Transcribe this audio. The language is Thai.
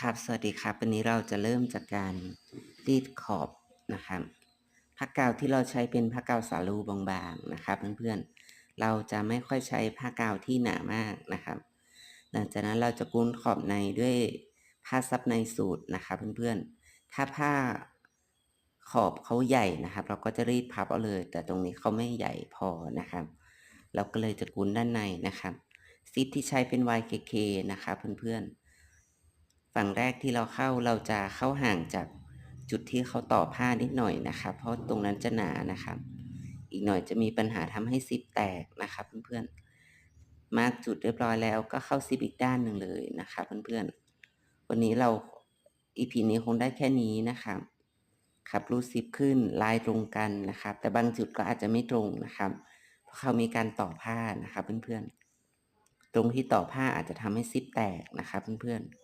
ครับสวัสดีครับ วันนี้เราจะเริ่มจากการรีดขอบนะครับผ้ากาวที่เราใช้เป็นผ้ากาวสาลูบางๆนะครับ เพื่อนๆเราจะไม่ค่อยใช้ผ้ากาวที่หนามากนะครับ หลังจากนั้นเราจะกุ้นขอบในด้วยผ้าซับในสูตรนะครับ เพื่อนๆถ้าผ้าขอบเขาใหญ่นะครับ เราก็จะรีดพับเอาเลย แต่ตรงนี้เขาไม่ใหญ่พอนะครับ เราก็เลยจะกุ้นด้านในนะครับซิปที่ใช้เป็น YKK นะครับ เพื่อนๆ ฝั่งแรกที่เราเข้าเราจะเข้าห่างจากจุดที่เขาต่อผ้านิดหน่อยนะครับ เพราะตรงนั้นจะหนานะครับ อีกหน่อยจะมีปัญหาทำให้ซิปแตกนะครับเพื่อนๆ มาร์กจุดเรียบร้อยแล้วก็เข้าซิปอีกด้านหนึ่งเลยนะครับเพื่อนๆ วันนี้เรา EP นี้คงได้แค่นี้นะครับครับรูดซิปขึ้นลายตรงกันนะครับ แต่บางจุดก็อาจจะไม่ตรงนะครับ เพราะเขามีการต่อผ้านะครับเพื่อนๆ ตรงที่ต่อผ้าอาจจะทำให้ซิปแตกนะครับเพื่อนๆ